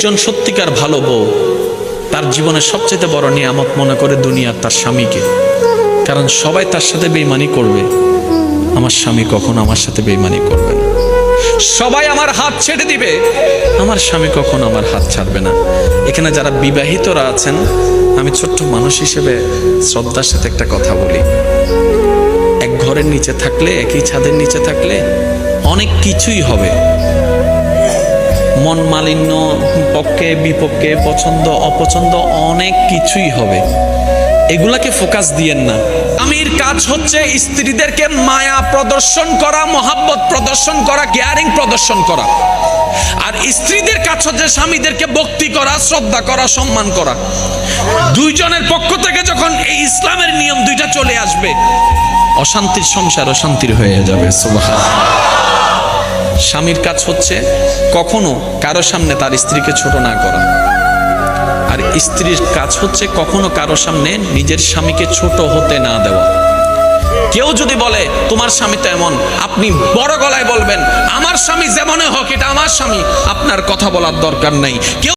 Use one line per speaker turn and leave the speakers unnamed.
একজন সত্যিকার ভালো বউ, তার জীবনের সবচেয়ে বড় নিয়ামত মনে করে দুনিয়ার তার স্বামীকে। কারণ সবাই তার সাথে বেইমানি করবে। আমার স্বামী কখনো আমার সাথে বেইমানি করবে না। সবাই আমার হাত ছেড়ে দিবে। আমার স্বামী কখনো আমার হাত ছাড়বে না। এখানে যারা বিবাহিতরা আছেন, আমি ছোট্ট মানুষ হিসেবে শ্রদ্ধার সাথে একটা কথা বলি। এক ঘরের নিচে থাকলে, একই ছাদের নিচে থাকলে অনেক কিছুই হবে। মন মালিন্য পক্ষে, বিপক্ষে, পছন্দ, অপছন্দ অনেক কিছুই হবে। এগুলাকে ফোকাস দিয়েন না। আমির কাজ হচ্ছে স্ত্রীদেরকে মায়া প্রদর্শন করা, মহাব্বত প্রদর্শন করা, কেয়ারিং প্রদর্শন করা। আর স্ত্রীদের কাজ হচ্ছে স্বামীদেরকে ভক্তি করা, শ্রদ্ধা করা, সম্মান করা। দুইজনের পক্ষ থেকে যখন এই ইসলামের নিয়ম দুইটা চলে আসবে, অশান্তির সংসার অশান্তির হয়ে যাবে সুবহান স্বামীর কাজ হচ্ছে কখনো কারও সামনে তার স্ত্রীকে ছোট না করা। আর স্ত্রীর কাজ হচ্ছে কখনো কারও সামনে নিজের স্বামীকে ছোট হতে না দেওয়া। কেউ যদি বলে, তোমার স্বামী তো এমন, আপনি বড় গলায় বলবেন, আমার স্বামী যেমনই হোক, এটা আমার স্বামী। আপনার কথা বলার দরকার নেই। কেউ